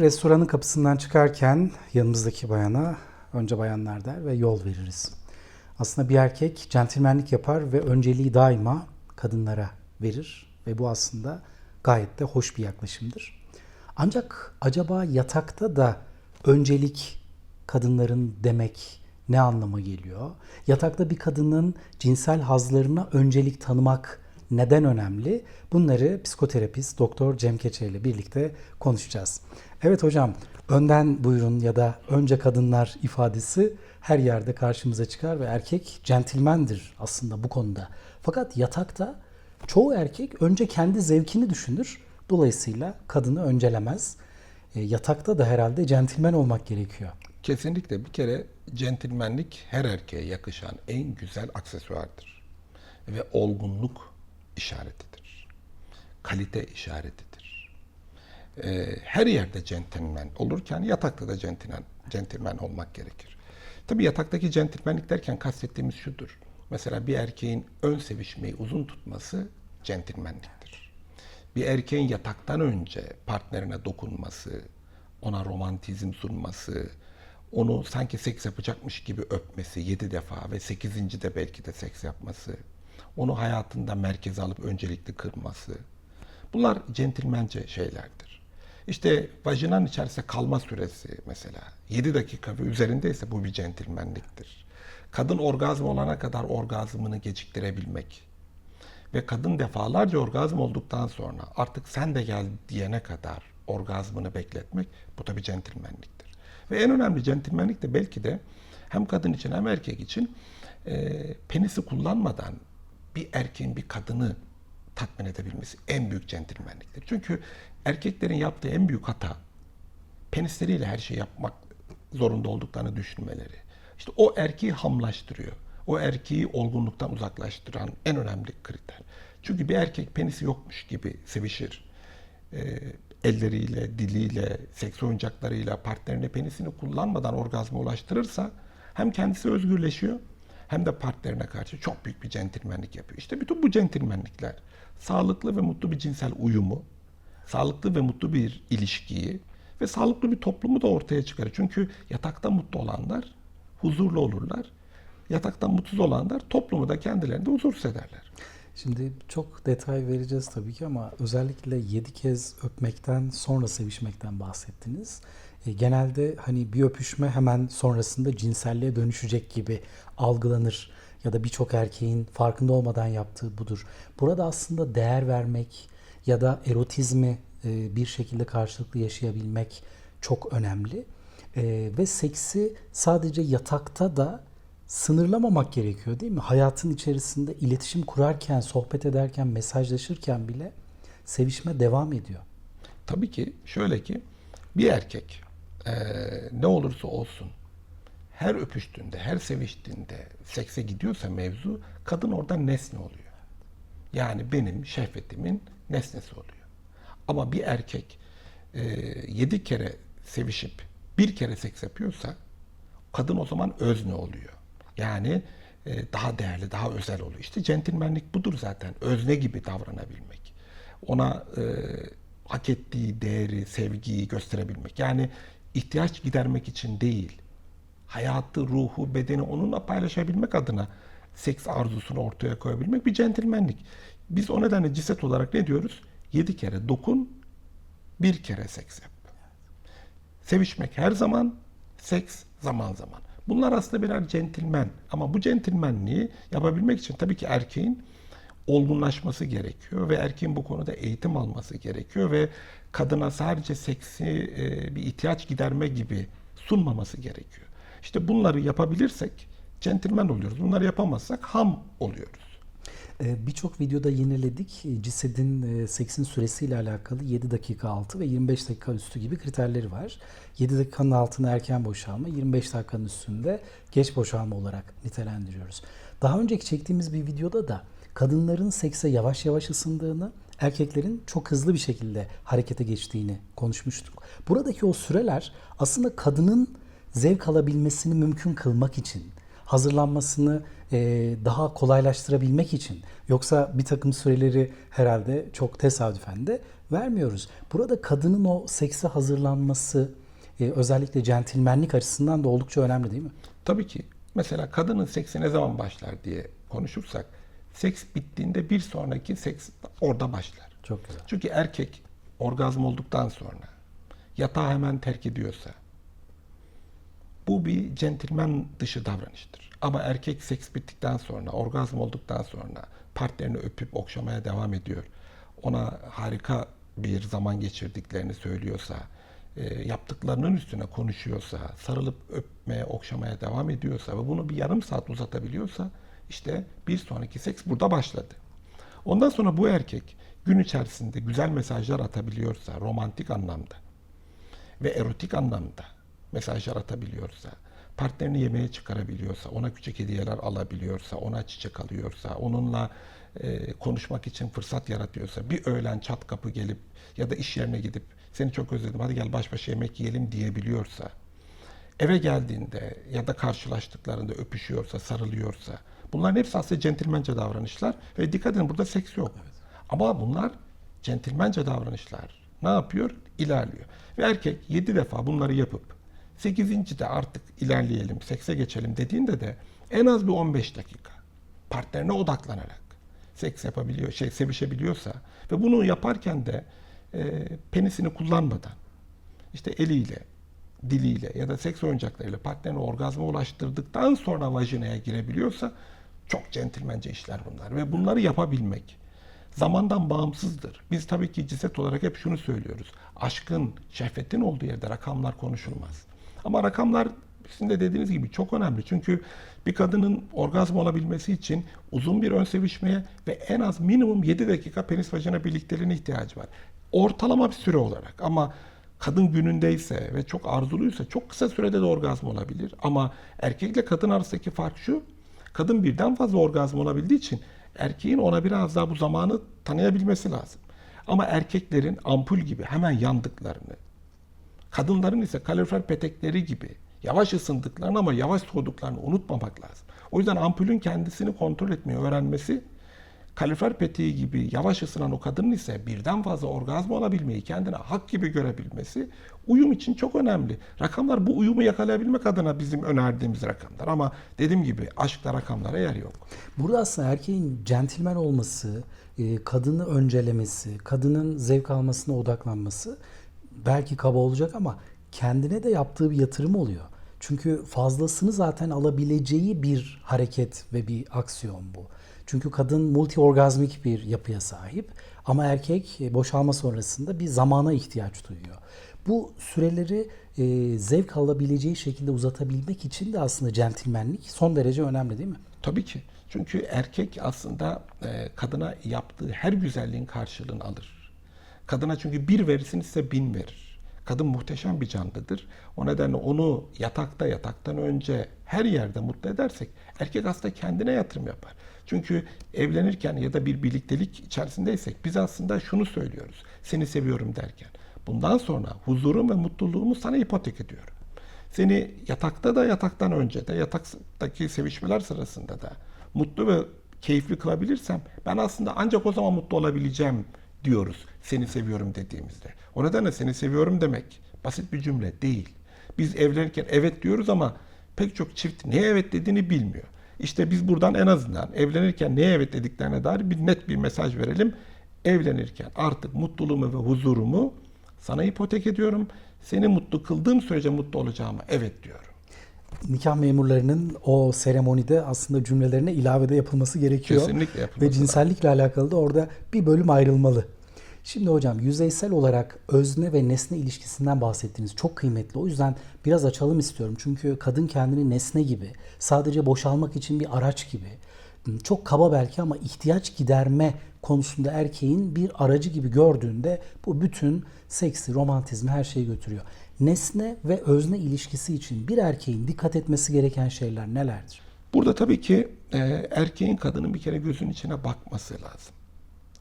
Restoranın kapısından çıkarken yanımızdaki bayana önce bayanlar der ve yol veririz. Aslında bir erkek centilmenlik yapar ve önceliği daima kadınlara verir ve bu aslında gayet de hoş bir yaklaşımdır. Ancak acaba yatakta da öncelik kadınların demek ne anlama geliyor? Yatakta bir kadının cinsel hazlarına öncelik tanımak neden önemli? Bunları psikoterapist Doktor Cem Keçe ile birlikte konuşacağız. Evet hocam, önden buyurun ya da önce kadınlar ifadesi her yerde karşımıza çıkar ve erkek centilmendir aslında bu konuda. Fakat yatakta çoğu erkek önce kendi zevkini düşünür. Dolayısıyla kadını öncelemez. E, yatakta da herhalde centilmen olmak gerekiyor. Kesinlikle bir kere centilmenlik her erkeğe yakışan en güzel aksesuardır. Ve olgunluk işaretidir. Kalite işaretidir. Ee, her yerde centilmen olurken yatakta da centilmen, centilmen olmak gerekir. Tabii yataktaki centilmenlik derken kastettiğimiz şudur. Mesela bir erkeğin ön sevişmeyi uzun tutması centilmenliktir. Bir erkeğin yataktan önce partnerine dokunması, ona romantizm sunması, onu sanki seks yapacakmış gibi öpmesi yedi defa ve sekizinci de belki de seks yapması, onu hayatında merkeze alıp öncelikli kırması. Bunlar centilmence şeylerdir. İşte vajinanın içerisinde kalma süresi mesela 7 dakika ve üzerindeyse bu bir centilmenliktir. Kadın orgazm olana kadar orgazmını geciktirebilmek ve kadın defalarca orgazm olduktan sonra artık sen de gel diyene kadar orgazmını bekletmek bu da bir centilmenliktir. Ve en önemli centilmenlik de belki de hem kadın için hem erkek için e, penisi kullanmadan bir erkeğin bir kadını tatmin edebilmesi en büyük centilmenliktir. Çünkü erkeklerin yaptığı en büyük hata penisleriyle her şeyi yapmak zorunda olduklarını düşünmeleri. İşte o erkeği hamlaştırıyor. O erkeği olgunluktan uzaklaştıran en önemli kriter. Çünkü bir erkek penisi yokmuş gibi sevişir. Ee, elleriyle, diliyle, seks oyuncaklarıyla partnerine penisini kullanmadan orgazma ulaştırırsa hem kendisi özgürleşiyor hem de partnerine karşı çok büyük bir centilmenlik yapıyor. İşte bütün bu centilmenlikler sağlıklı ve mutlu bir cinsel uyumu, sağlıklı ve mutlu bir ilişkiyi ve sağlıklı bir toplumu da ortaya çıkarır. Çünkü yatakta mutlu olanlar huzurlu olurlar. Yataktan mutsuz olanlar toplumu da kendilerinde huzursuz ederler. Şimdi çok detay vereceğiz tabii ki ama özellikle 7 kez öpmekten sonra sevişmekten bahsettiniz. E, genelde hani bir öpüşme hemen sonrasında cinselliğe dönüşecek gibi algılanır ya da birçok erkeğin farkında olmadan yaptığı budur. Burada aslında değer vermek ya da erotizmi e, bir şekilde karşılıklı yaşayabilmek çok önemli. E, ve seksi sadece yatakta da sınırlamamak gerekiyor değil mi? Hayatın içerisinde iletişim kurarken, sohbet ederken, mesajlaşırken bile sevişme devam ediyor. Tabii ki şöyle ki bir erkek e, ne olursa olsun her öpüştüğünde, her seviştiğinde sekse gidiyorsa mevzu kadın orada nesne oluyor. Yani benim şehvetimin nesnesi oluyor. Ama bir erkek e, yedi kere sevişip bir kere seks yapıyorsa kadın o zaman özne oluyor. Yani e, daha değerli, daha özel oluyor. İşte centilmenlik budur zaten. Özne gibi davranabilmek. Ona e, hak ettiği değeri, sevgiyi gösterebilmek. Yani ihtiyaç gidermek için değil, hayatı, ruhu, bedeni onunla paylaşabilmek adına seks arzusunu ortaya koyabilmek bir centilmenlik. Biz o nedenle ciset olarak ne diyoruz? Yedi kere dokun, bir kere seks yap. Sevişmek her zaman, seks zaman zaman. Bunlar aslında birer centilmen. Ama bu centilmenliği yapabilmek için tabii ki erkeğin olgunlaşması gerekiyor ve erkeğin bu konuda eğitim alması gerekiyor ve kadına sadece seksi e, bir ihtiyaç giderme gibi sunmaması gerekiyor. İşte bunları yapabilirsek centilmen oluyoruz. Bunları yapamazsak ham oluyoruz. Ee, Birçok videoda yeniledik. Cisedin e, seksin süresiyle alakalı 7 dakika altı ve 25 dakika üstü gibi kriterleri var. 7 dakikanın altında erken boşalma, 25 dakikanın üstünde geç boşalma olarak nitelendiriyoruz. Daha önceki çektiğimiz bir videoda da kadınların sekse yavaş yavaş ısındığını, erkeklerin çok hızlı bir şekilde harekete geçtiğini konuşmuştuk. Buradaki o süreler aslında kadının zevk alabilmesini mümkün kılmak için hazırlanmasını e, daha kolaylaştırabilmek için. Yoksa bir takım süreleri herhalde çok tesadüfen de vermiyoruz. Burada kadının o sekse hazırlanması e, özellikle centilmenlik açısından da oldukça önemli değil mi? Tabii ki. Mesela kadının seksi ne zaman başlar diye konuşursak, seks bittiğinde bir sonraki seks orada başlar. Çok güzel. Çünkü erkek orgazm olduktan sonra yatağı hemen terk ediyorsa bu bir centilmen dışı davranıştır. Ama erkek seks bittikten sonra, orgazm olduktan sonra partnerini öpüp okşamaya devam ediyor. Ona harika bir zaman geçirdiklerini söylüyorsa, e, yaptıklarının üstüne konuşuyorsa, sarılıp öpmeye, okşamaya devam ediyorsa ve bunu bir yarım saat uzatabiliyorsa işte bir sonraki seks burada başladı. Ondan sonra bu erkek gün içerisinde güzel mesajlar atabiliyorsa, romantik anlamda ve erotik anlamda mesajlar atabiliyorsa, partnerini yemeğe çıkarabiliyorsa, ona küçük hediyeler alabiliyorsa, ona çiçek alıyorsa, onunla e, konuşmak için fırsat yaratıyorsa, bir öğlen çat kapı gelip ya da iş yerine gidip seni çok özledim hadi gel baş başa yemek yiyelim diyebiliyorsa, eve geldiğinde ya da karşılaştıklarında öpüşüyorsa, sarılıyorsa bunların hepsi aslında centilmence davranışlar ve dikkat edin burada seks yok. Ama bunlar centilmence davranışlar. Ne yapıyor? İlerliyor. Ve erkek 7 defa bunları yapıp 8. de artık ilerleyelim, sekse geçelim dediğinde de en az bir 15 dakika partnerine odaklanarak seks yapabiliyor, şey sevişebiliyorsa ve bunu yaparken de e, penisini kullanmadan işte eliyle, diliyle ya da seks oyuncaklarıyla partnerini orgazma ulaştırdıktan sonra vajinaya girebiliyorsa çok centilmence işler bunlar. Ve bunları yapabilmek zamandan bağımsızdır. Biz tabii ki ciset olarak hep şunu söylüyoruz. Aşkın, şehvetin olduğu yerde rakamlar konuşulmaz. Ama rakamlar sizin de dediğiniz gibi çok önemli. Çünkü bir kadının orgazm olabilmesi için uzun bir ön sevişmeye ve en az minimum 7 dakika penis vajina birlikteliğine ihtiyacı var. Ortalama bir süre olarak ama kadın günündeyse ve çok arzuluysa çok kısa sürede de orgazm olabilir. Ama erkekle kadın arasındaki fark şu. Kadın birden fazla orgazm olabildiği için erkeğin ona biraz daha bu zamanı tanıyabilmesi lazım. Ama erkeklerin ampul gibi hemen yandıklarını, kadınların ise kalorifer petekleri gibi yavaş ısındıklarını ama yavaş soğuduklarını unutmamak lazım. O yüzden ampulün kendisini kontrol etmeyi öğrenmesi kalorifer peteği gibi yavaş ısınan o kadının ise birden fazla orgazm olabilmeyi kendine hak gibi görebilmesi uyum için çok önemli. Rakamlar bu uyumu yakalayabilmek adına bizim önerdiğimiz rakamlar ama dediğim gibi aşkta rakamlara yer yok. Burada aslında erkeğin centilmen olması, e, kadını öncelemesi, kadının zevk almasına odaklanması belki kaba olacak ama kendine de yaptığı bir yatırım oluyor. Çünkü fazlasını zaten alabileceği bir hareket ve bir aksiyon bu. Çünkü kadın multi orgazmik bir yapıya sahip ama erkek e, boşalma sonrasında bir zamana ihtiyaç duyuyor. Bu süreleri e, zevk alabileceği şekilde uzatabilmek için de aslında centilmenlik son derece önemli değil mi? Tabii ki. Çünkü erkek aslında e, kadına yaptığı her güzelliğin karşılığını alır. Kadına çünkü bir verirsin size bin verir. Kadın muhteşem bir canlıdır. O nedenle onu yatakta, yataktan önce her yerde mutlu edersek erkek aslında kendine yatırım yapar. Çünkü evlenirken ya da bir birliktelik içerisindeysek biz aslında şunu söylüyoruz. Seni seviyorum derken. Bundan sonra huzurum ve mutluluğumu sana ipotek ediyorum. Seni yatakta da yataktan önce de yataktaki sevişmeler sırasında da mutlu ve keyifli kılabilirsem ben aslında ancak o zaman mutlu olabileceğim diyoruz seni seviyorum dediğimizde. O nedenle seni seviyorum demek basit bir cümle değil. Biz evlenirken evet diyoruz ama pek çok çift neye evet dediğini bilmiyor. İşte biz buradan en azından evlenirken neye evet dediklerine dair bir net bir mesaj verelim. Evlenirken artık mutluluğumu ve huzurumu sana ipotek ediyorum. Seni mutlu kıldığım sürece mutlu olacağıma evet diyorum. Nikah memurlarının o seremonide aslında cümlelerine ilavede yapılması gerekiyor. Kesinlikle yapılması Ve cinsellikle alakalı da orada bir bölüm ayrılmalı. Şimdi hocam yüzeysel olarak özne ve nesne ilişkisinden bahsettiniz. Çok kıymetli. O yüzden biraz açalım istiyorum. Çünkü kadın kendini nesne gibi, sadece boşalmak için bir araç gibi, çok kaba belki ama ihtiyaç giderme konusunda erkeğin bir aracı gibi gördüğünde bu bütün seksi, romantizmi her şeyi götürüyor. Nesne ve özne ilişkisi için bir erkeğin dikkat etmesi gereken şeyler nelerdir? Burada tabii ki e, erkeğin kadının bir kere gözün içine bakması lazım.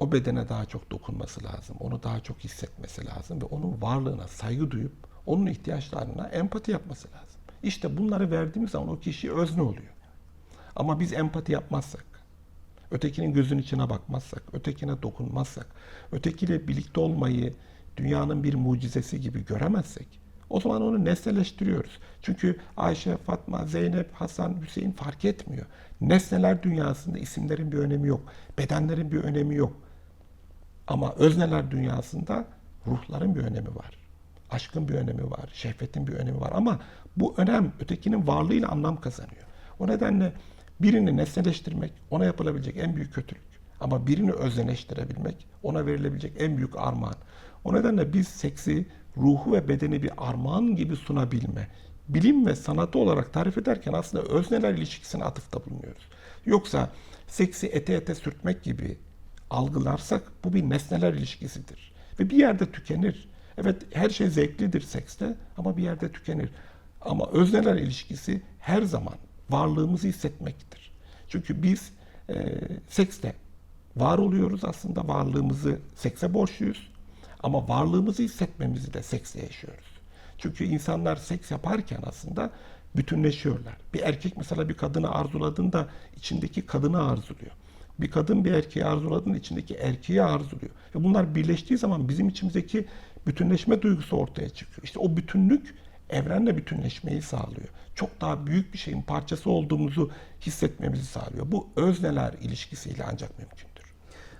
O bedene daha çok dokunması lazım. Onu daha çok hissetmesi lazım ve onun varlığına saygı duyup onun ihtiyaçlarına empati yapması lazım. İşte bunları verdiğimiz zaman o kişi özne oluyor. Ama biz empati yapmazsak, ötekinin gözünün içine bakmazsak, ötekine dokunmazsak, ötekiyle birlikte olmayı dünyanın bir mucizesi gibi göremezsek, o zaman onu nesneleştiriyoruz. Çünkü Ayşe, Fatma, Zeynep, Hasan, Hüseyin fark etmiyor. Nesneler dünyasında isimlerin bir önemi yok. Bedenlerin bir önemi yok. Ama özneler dünyasında ruhların bir önemi var. Aşkın bir önemi var, şehvetin bir önemi var. Ama bu önem ötekinin varlığıyla anlam kazanıyor. O nedenle birini nesneleştirmek ona yapılabilecek en büyük kötülük. Ama birini özneleştirebilmek ona verilebilecek en büyük armağan. O nedenle biz seksi ruhu ve bedeni bir armağan gibi sunabilme, bilim ve sanatı olarak tarif ederken aslında özneler ilişkisine atıfta bulunuyoruz. Yoksa seksi ete ete sürtmek gibi algılarsak bu bir nesneler ilişkisidir. Ve bir yerde tükenir. Evet her şey zevklidir sekste ama bir yerde tükenir. Ama özneler ilişkisi her zaman varlığımızı hissetmektir. Çünkü biz e, sekste var oluyoruz aslında varlığımızı sekse borçluyuz. Ama varlığımızı hissetmemizi de seksle yaşıyoruz. Çünkü insanlar seks yaparken aslında bütünleşiyorlar. Bir erkek mesela bir kadını arzuladığında içindeki kadını arzuluyor. Bir kadın bir erkeği arzuladığında içindeki erkeği arzuluyor. Ve bunlar birleştiği zaman bizim içimizdeki bütünleşme duygusu ortaya çıkıyor. İşte o bütünlük evrenle bütünleşmeyi sağlıyor. Çok daha büyük bir şeyin parçası olduğumuzu hissetmemizi sağlıyor. Bu özneler ilişkisiyle ancak mümkündür.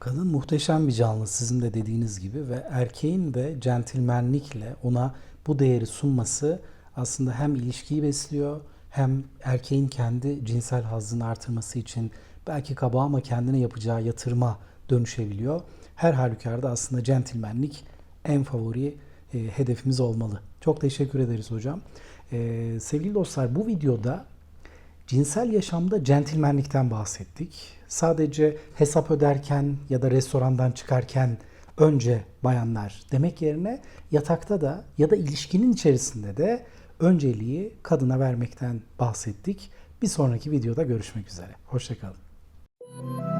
Kadın muhteşem bir canlı sizin de dediğiniz gibi ve erkeğin de centilmenlikle ona bu değeri sunması aslında hem ilişkiyi besliyor hem erkeğin kendi cinsel hazzını artırması için belki kaba ama kendine yapacağı yatırıma dönüşebiliyor. Her halükarda aslında centilmenlik en favori e, hedefimiz olmalı. Çok teşekkür ederiz hocam. E, sevgili dostlar bu videoda Cinsel yaşamda centilmenlikten bahsettik. Sadece hesap öderken ya da restorandan çıkarken önce bayanlar demek yerine yatakta da ya da ilişkinin içerisinde de önceliği kadına vermekten bahsettik. Bir sonraki videoda görüşmek üzere. Hoşçakalın. Thank you.